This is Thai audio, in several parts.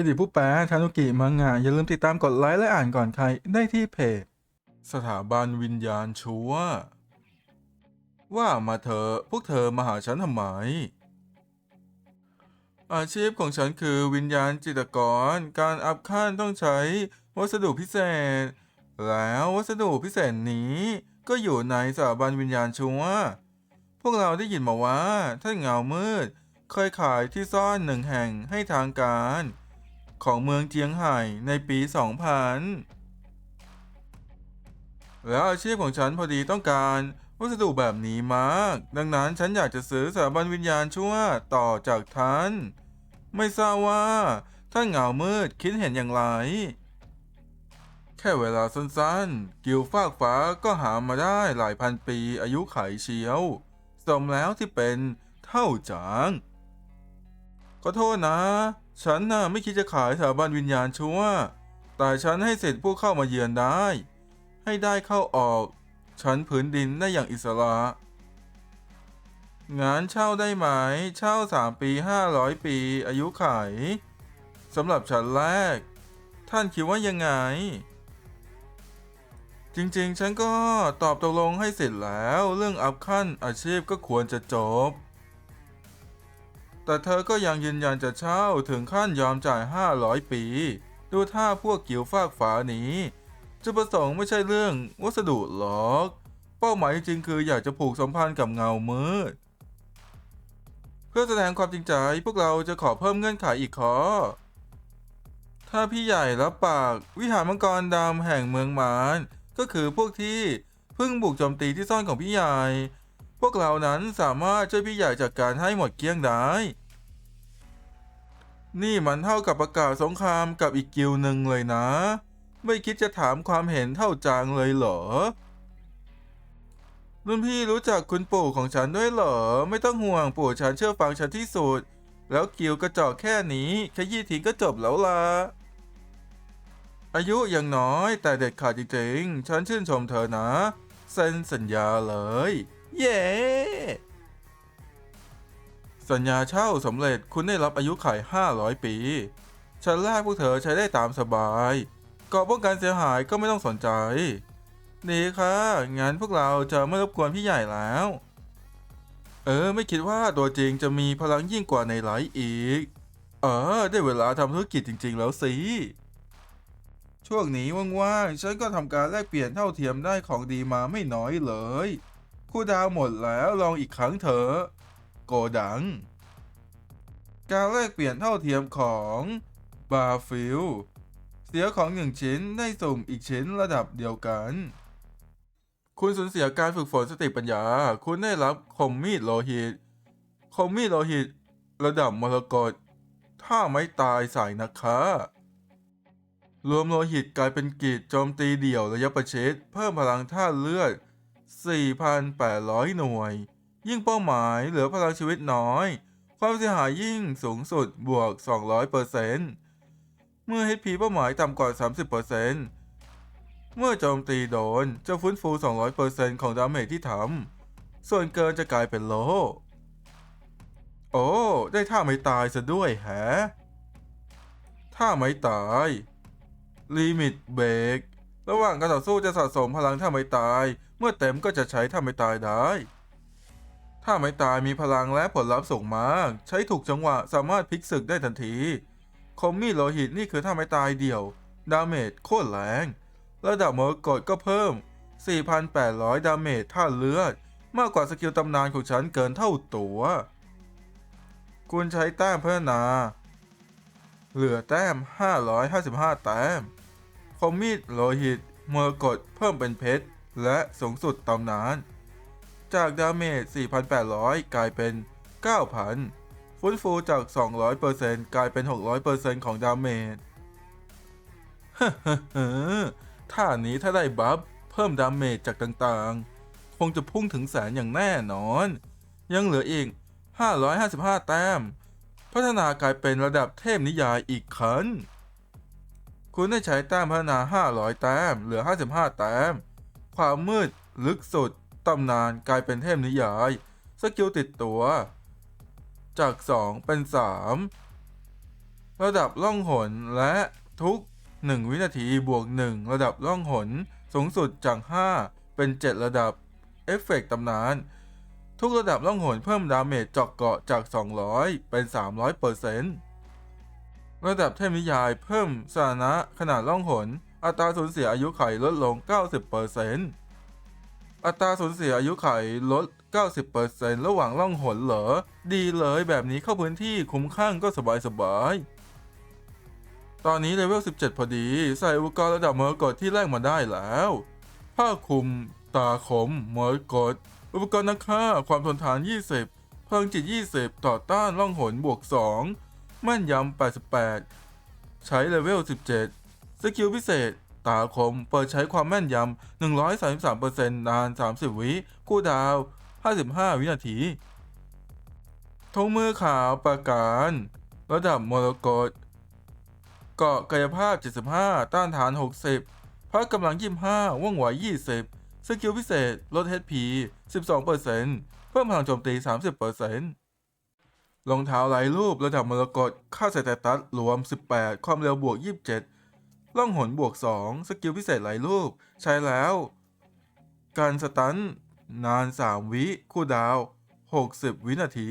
คิดิผู้แปลทานุกิมังงะอย่าลืมติดตามกดไลค์และอ่านก่อนใครได้ที่เพจ สถาบันวิญญาณชัวว่ามาเถอะพวกเธอมาหาฉันทำไม อาชีพของฉันคือวิญญาณจิตรกร การอัพขั้นต้องใช้วัสดุพิเศษ แล้ววัสดุพิเศษนี้ก็อยู่ในสถาบันวิญญาณชัวพวกเราได้ยินมาว่าท่านเงามืด เคยขายที่ซ่อนหนึ่งแห่งให้ทางการ ของเมืองเจียงไห่ในปี 2000 แล้วอาชีพของฉันพอดีต้องการวัสดุแบบนี้มาก ดังนั้นฉันอยากจะซื้อสถาบันวิญญาณชั่วต่อจากท่าน ไม่ทราบว่าท่านเหงามืดคิดเห็นอย่างไร แค่เวลาสั้นๆ กิวฟากฟ้าก็หามาได้หลายพันปีอายุไขเชียว สมแล้วที่เป็นเท่าจาง ขอโทษนะ ฉันน่ะไม่คิดจะขายสถาบันวิญญาณชั่ว แต่ฉันให้สิทธิ์ผู้เข้ามาเยือนได้ ให้ได้เข้าออกชั้นผืนดินได้อย่างอิสระ งานเช่าได้ไหม เช่า 3 ปี 500 ปี อายุไขสำหรับชั้นแรก ท่านคิดว่ายังไง จริงๆ ฉันก็ตอบตกลงให้เสร็จแล้ว เรื่องอัพขั้นอาชีพก็ควรจะจบ แต่เธอก็ยังยืนยันจะเช่าถึงขั้นยอมจ่าย 500 ปี ดูท่าพวกกิวฟากฝานี้จุดประสงค์ไม่ใช่เรื่องวัสดุหรอก เป้าหมายจริงๆคืออยากจะผูกสัมพันธ์กับเงามืด เพื่อแสดงความจริงใจพวกเราจะขอเพิ่มเงื่อนไขอีกข้อ ถ้าพี่ใหญ่รับปากวิหารมังกรดำแห่งเมืองมารก็คือพวกที่เพิ่งบุกโจมตีที่ซ่อนของพี่ใหญ่ พวกเรานั้นสามารถช่วยพี่ใหญ่จัดการให้หมดเกลี้ยงได้ นี่มันเท่ากับประกาศสงครามกับอีกกิลหนึ่งเลยนะ ไม่คิดจะถามความเห็นเท่าจางเลยเหรอ รุ่นพี่รู้จักคุณปู่ของฉันด้วยเหรอ ไม่ต้องห่วงปู่ฉันเชื่อฟังฉันที่สุด แล้วกิลกระจอกแค่นี้แค่ยี่ทิ้งก็จบแล้วล่ะอายุยังน้อยแต่เด็ดขาดจริงๆ ฉันชื่นชมเธอนะ เซ็นสัญญาเลย เย้สัญญาเช่าสำเร็จคุณได้รับอายุขัย500 ปีฉันแรกพวกเธอใช้ได้ตามสบายเกาะป้องกันเสียหายก็ไม่ต้องสนใจ ดีค่ะ งั้นพวกเราจะไม่รบกวนพี่ใหญ่แล้ว เออ ไม่คิดว่าตัวจริงจะมีพลังยิ่งกว่าในไลฟ์อีก เออ ได้เวลาทำธุรกิจจริง ๆ แล้วสิ ช่วงนี้ว่างๆ ฉันก็ทำการแลกเปลี่ยนเท่าเทียมได้ของดีมาไม่น้อยเลย คู่ดาวหมดแล้วลองอีกครั้งเถอะ โกดัง การแลกเปลี่ยนเท่าเทียมของบาฟิลเสียของหนึ่งชิ้นได้สุ่มอีกชิ้นระดับเดียวกัน คุณสูญเสียการฝึกฝนสติปัญญา คุณได้รับคมมีดโลหิต คมมีดโลหิต ระดับมรกตถ้าไม่ตายสายนะคะรวมโลหิตกลายเป็นกีดโจมตีเดี่ยวระยะประชิดเพิ่มพลังท่าตุเลือด 4,800 หน่วย ยิ่งเป้าหมายเหลือพลังชีวิตน้อย ความเสียหายยิ่งสูงสุดบวก 200%เมื่อ HP เป้าหมายต่ำกว่า 30%เมื่อโจมตีโดนจะฟื้นฟู 200%ของดาเมจที่ทำ ส่วนเกินจะกลายเป็นโล โอ้ ได้ท่าไม่ตายซะด้วยแฮะท่าไม่ตายลิมิตเบรกระหว่างการต่อสู้จะสะสมพลังท่าไม่ตาย เมื่อเต็มก็จะใช้ท่าไม่ตายได้ ถ้าไม่ตายมีพลังและผลลัพธ์สูงมาก ใช้ถูกจังหวะสามารถพลิกศึกได้ทันที คมมีดโลหิตนี่คือถ้าไม่ตายเดี่ยว ดาเมจโคตรแรง ระดับมรกตก็เพิ่ม 4,800 ดาเมจท่าเลือด มากกว่าสกิลตำนานของฉันเกินเท่าตัว คุณใช้แต้มพัฒนา เหลือแต้ม 555 แต้ม คมมีดโลหิตมรกตเพิ่มเป็นเพชร และสูงสุดตำนาน จากดาเมจ 4,800 กลายเป็น 9,000 ฟื้นฟูจาก 200%กลายเป็น 600%ของดาเมจท่านี้ถ้าได้บัฟเพิ่มดาเมจจากต่างๆ คงจะพุ่งถึงแสนอย่างแน่นอน ยังเหลืออีก 555 แต้ม พัฒนากลายเป็นระดับเทพนิยายอีกขั้นคุณได้ใช้แต้มพัฒนา 500 แต้ม เหลือ 55 แต้ม ความมืดลึกสุด ตำนานกลายเป็นเทพนิยาย สกิลติดตัว จาก 2 เป็นระดับล่องหนและทุก 1 วินาทีบวก 1 ระดับล่องหน สูงสุดจาก 5 เป็น 7 ระดับ เอฟเฟกต์ตำนาน ทุกระดับล่องหนเพิ่มดาเมจจาะเกาะจาก 200 เป็น 300เปอร์เซ็นต์ระดับเทพนิยายเพิ่มสถานะขนาดล่องหน อัตราสูญเสียอายุไขลดลง 90เปอร์เซ็นต์อัตราสูญเสียอายุไขลด 90เปอร์เซ็นต์ระหว่างล่องหนเหรอ ดีเลยแบบนี้เข้าพื้นที่คุ้มข้างก็สบายสบายๆตอนนี้เลเวล 17 พอดี ใส่อุปกรณ์ระดับมรกตที่แลกมาได้แล้ว ผ้าคลุม ตาคมมรกตอุปกรณ์นักฆ่า ความทนทาน 20 พลังจิต 20 ต่อต้านล่องหนบวก 2 มั่นยำ 88 ใช้เลเวล 17 สกิลพิเศษ ตาคมเปิดใช้ความแม่นยำ 133%นาน 30 วิคู่ดาว 55 วินาทีทงมือขาวประการ ระดับมรกตเกาะกายภาพ 75 ต้านทาน 60พละกำลัง 25 ว่องไว 20 สกิลพิเศษ ลด HP 12%เพิ่มพลังโจมตี 30%รองเท้าลายรูประดับมรกตค่าสเตตัสรวม 18 ความเร็วบวก 27 ล่องหนบวก 2 สกิลพิเศษหลายรูปใช้แล้ว การสตันนาน 3 วิคู่ดาว 60 วินาที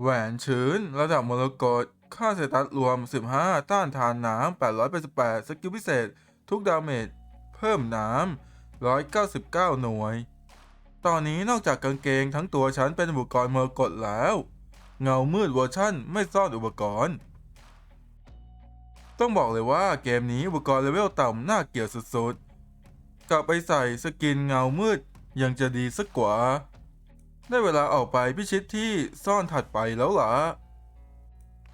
แหวนชื้น ระดับมรกตค่าสเตตัสรวม 15 ต้านทานน้ำ888 สกิลพิเศษ ทุกดาเมจ เพิ่มน้ำ199 หน่วย ตอนนี้นอกจากกางเกงทั้งตัวฉันเป็นอุปกรณ์มรกตแล้ว เงามืดเวอร์ชั่นไม่ซ่อนอุปกรณ์ ต้องบอกเลยว่าเกมนี้อุปกรณ์เลเวลต่ำน่าเกลียดสุดๆ กลับไปใส่สกินเงามืดยังจะดีสักกว่า ได้เวลาออกไปพิชิตที่ซ่อนถัดไปแล้วล่ะ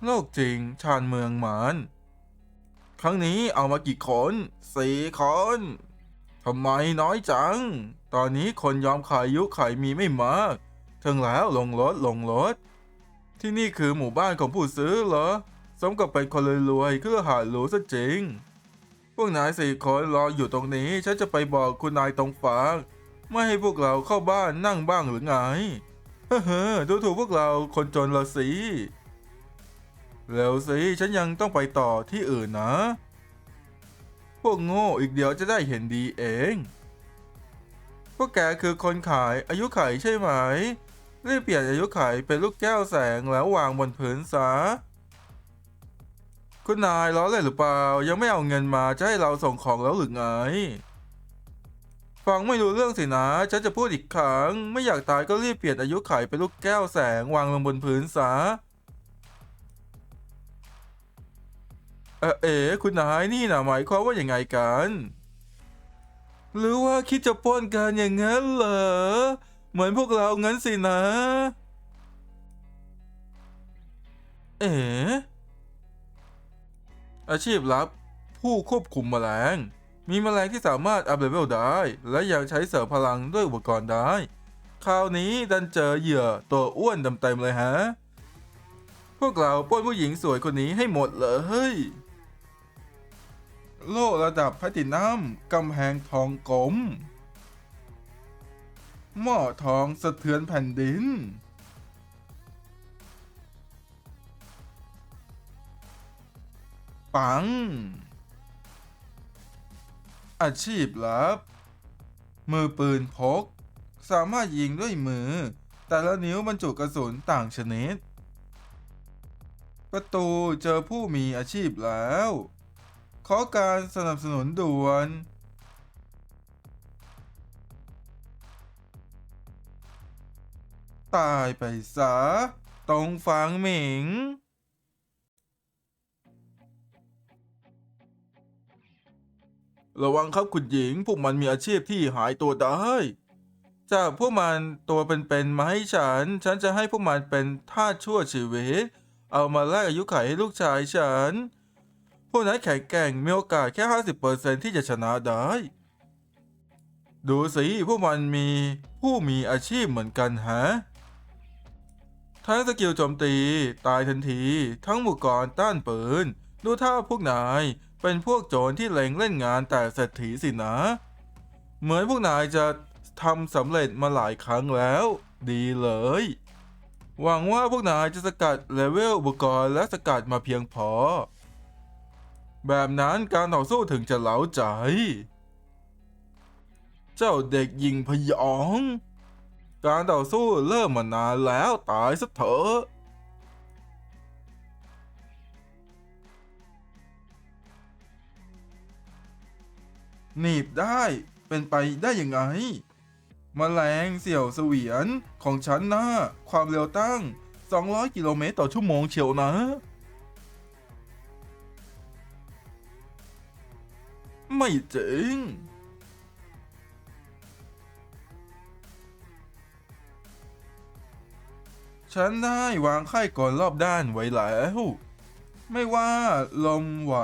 โลกจริงชานเมืองหมาน ครั้งนี้เอามากี่คนสี่คนทำไมน้อยจัง ตอนนี้คนยอมขายยุขายมีไม่มากถึงแล้วลงรถลงรถ ที่นี่คือหมู่บ้านของผู้ซื้อเหรอ สมกับเป็นคนรวยๆคือหาหรูซะจริง พวกนายสี่คนรออยู่ตรงนี้ ฉันจะไปบอกคุณนายตรงฝากไม่ให้พวกเราเข้าบ้านนั่งบ้างหรือไง เฮ้อดูถูกพวกเราคนจนละสิเร็วสิฉันยังต้องไปต่อที่อื่นนะ พวกโง่อีกเดียวจะได้เห็นดีเอง พวกแกคือคนขายอายุไขใช่ไหมรีบเปลี่ยนอายุไขเป็นลูกแก้วแสงแล้ววางบนพื้นซะ คุณนายล้อเล่นหรือเปล่า ยังไม่เอาเงินมาจะให้เราส่งของแล้วหรือไง ฟังไม่รู้เรื่องสินะ ฉันจะพูดอีกครั้ง ไม่อยากตายก็รีบเปลี่ยนอายุไขเป็นลูกแก้วแสงวางลงบนพื้นซะเออเอ๋คุณนายนี่นะหมายความว่าอย่างไงกัน หรือว่าคิดจะปล้นกันอย่างนั้นเหรอ เหมือนพวกเรางั้นสินะ เอ๋ อาชีพลับ ผู้ควบคุมแมลง มีแมลงที่สามารถอัพเลเวลได้ และยังใช้เสริมพลังด้วยอุปกรณ์ได้ คราวนี้ดันเจอเหยื่อตัวอ้วนเต็มๆเลยฮะ พวกเราป้นผู้หญิงสวยคนนี้ให้หมดเลยเฮ้ยโล่ระดับแพลตินัมกำแพงทองกลม หม้อทองสะเทือนแผ่นดิน ปัง อาชีพลับ มือปืนพก สามารถยิงด้วยมือ แต่ละนิ้วบรรจุกระสุนต่างชนิด ประตูเจอผู้มีอาชีพแล้ว ขอการสนับสนุนด่วนตายไปซะตรงฝังหมิง ระวังครับคุณหญิง พวกมันมีอาชีพที่หายตัวได้ จากพวกมันตัวเป็นๆมาให้ฉัน ฉันจะให้พวกมันเป็นทาสชั่วชีวิต เอามาแลกอายุไขให้ลูกชายฉัน พวกนั้นแข็งแกร่งมีโอกาสแค่ 50%ที่จะชนะได้ ดูสิพวกมันมีผู้มีอาชีพเหมือนกันฮะ ทั้งสกิลโจมตี ตายทันที ทั้งหมู่กรต้านปืน ดูท่าพวกนาย เป็นพวกโจรที่เล็งเล่นงานแต่เศรษฐีสินะ เหมือนพวกนายจะทำสำเร็จมาหลายครั้งแล้ว ดีเลย หวังว่าพวกนายจะสกัดเลเวลอุปกรณ์และสกัดมาเพียงพอ แบบนั้นการต่อสู้ถึงจะเล้าใจ เจ้าเด็กยิงพยอง การต่อสู้เริ่มมานานแล้วตายซะเถอะ หนีบได้เป็นไปได้ยังไงมแมลงเสี่ยวเสวียนของฉันนะความเร็วตั้ง 200 กิโลเมตรต่อชั่วโมงเชียวนะ ไม่จริงฉันได้วางค่ก่อนรอบด้านไว้แล้ว ไม่ว่าลมไหว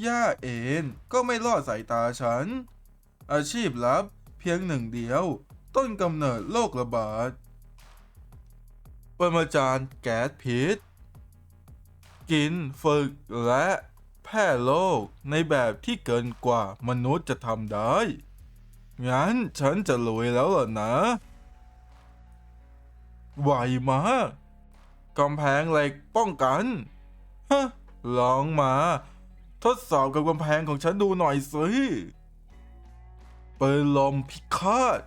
หญ้าเอ็นก็ไม่รอดสายตาฉัน อาชีพลับเพียงหนึ่งเดียว ต้นกำเนิดโรคระบาดปรมาจารย์แก๊สพิษ กินฝึกและแพร่โรคในแบบที่เกินกว่ามนุษย์จะทำได้ งั้นฉันจะลุยแล้วล่ะนะไวมากกำแพงเหล็กป้องกัน ฮะ ลองมา ทดสอบกับกำแพงของฉันดูหน่อยสิปืนลมพิฆาต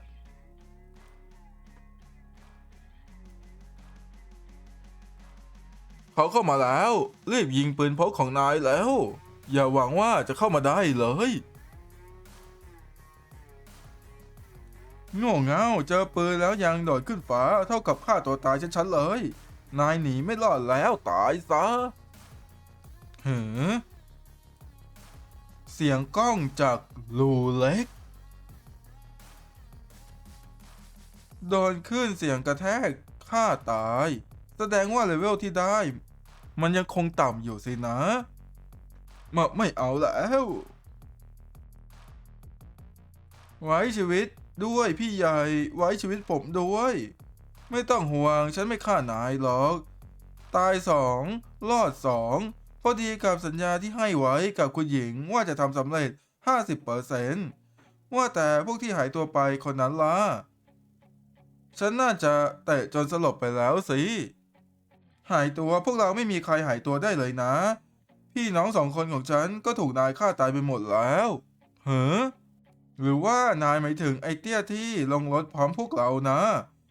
เขาเข้ามาแล้ว รีบยิงปืนพกของนายแล้ว อย่าหวังว่าจะเข้ามาได้เลยโง่เง่าเจอปืนแล้วยังโดดขึ้นฟ้าเท่ากับฆ่าตัวตายชัดๆเลย นายหนีไม่รอดแล้วตายซะหือ เสียงกล้องจากรูเล็ก โดนขึ้นเสียงกระแทกฆ่าตาย แสดงว่าเลเวลที่ได้ มันยังคงต่ำอยู่สินะมาไม่เอาแล้ว ไว้ชีวิตด้วยพี่ใหญ่ไว้ชีวิตผมด้วย ไม่ต้องห่วงฉันไม่ฆ่านายหรอก ตายสองรอดสอง อดีกับสัญญาที่ให้ไว้กับคุณหญิงว่าจะทำสำเร็จ 50%ว่าแต่พวกที่หายตัวไปคนนั้นล่ะ ฉันน่าจะเตะจนสลบไปแล้วสิ หายตัวพวกเราไม่มีใครหายตัวได้เลยนะ พี่น้องสองคนของฉันก็ถูกนายฆ่าตายไปหมดแล้วเฮ้อหรือว่านายหมายถึงไอเตี้ยที่ลงรถพร้อมพวกเรานะ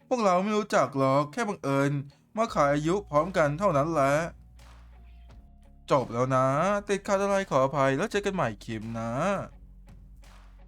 พวกเราไม่รู้จักหรอกแค่บังเอิญมาขายอายุพร้อมกันเท่านั้นแหละ จบแล้วนะ ติดขัดอะไรขออภัยแล้วเจอกันใหม่คลิปนะ